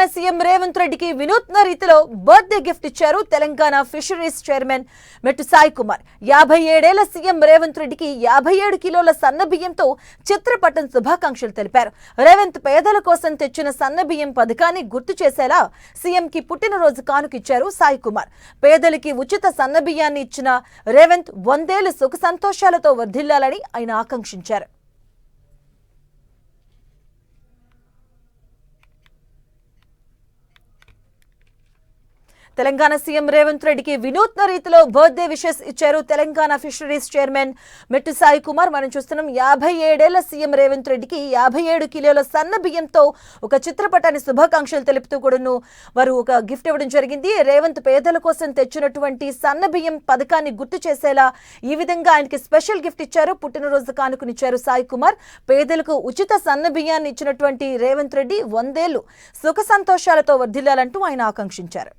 Telangana CM Revanth రెడ్డికి వినూత్న రీతిలో బర్త్డే గిఫ్ట్ ఇచ్చారు తెలంగాణ ఫిషరీస్ చైర్మన్ మెట్టు సాయి కుమార్. యాభై ఏడేళ్ళ సీఎం రేవంత్ రెడ్డికి యాభై ఏడు కిలోల సన్న బియ్యంతో చిత్రపటం శుభాకాంక్షలు తెలిపారు. రేవంత్ పేదల కోసం తెచ్చిన సన్న బియ్యం పథకాన్ని గుర్తు చేసేలా సీఎంకి పుట్టినరోజు కానుకిచ్చారు సాయి కుమార్. పేదలకి ఉచిత సన్నబియ్యాన్ని ఇచ్చిన రేవంత్ వందేళ్ళు సుఖ సంతోషాలతో వర్ధిల్లాలని ఆయన ఆకాంక్షించారు. తెలంగాణ సీఎం రేవంత్ రెడ్డికి వినూత్న రీతిలో బర్త్డే విషెస్ ఇచ్చారు తెలంగాణ ఫిషరీస్ చైర్మన్ మెట్టు సాయి కుమార్. మనం చూస్తున్నాం యాభై ఏడేళ్ళ సీఎం రేవంత్ రెడ్డికి యాభై ఏడు కిలోల సన్న బియ్యంతో ఒక చిత్రపటాన్ని శుభాకాంక్షలు తెలుపుతూ కూడాను వారు ఒక గిఫ్ట్ ఇవ్వడం జరిగింది. రేవంత్ పేదల కోసం తెచ్చినటువంటి సన్న బియ్యం పథకాన్ని గుర్తు చేసేలా ఈ విధంగా ఆయనకి స్పెషల్ గిఫ్ట్ ఇచ్చారు. పుట్టినరోజు కానుకనిచ్చారు సాయి కుమార్. పేదలకు ఉచిత సన్న బియ్యాన్ని ఇచ్చినటువంటి రేవంత్ రెడ్డి వందేళ్ళు సుఖ సంతోషాలతో వర్ధిల్లాలంటూ ఆయన ఆకాంక్షించారు.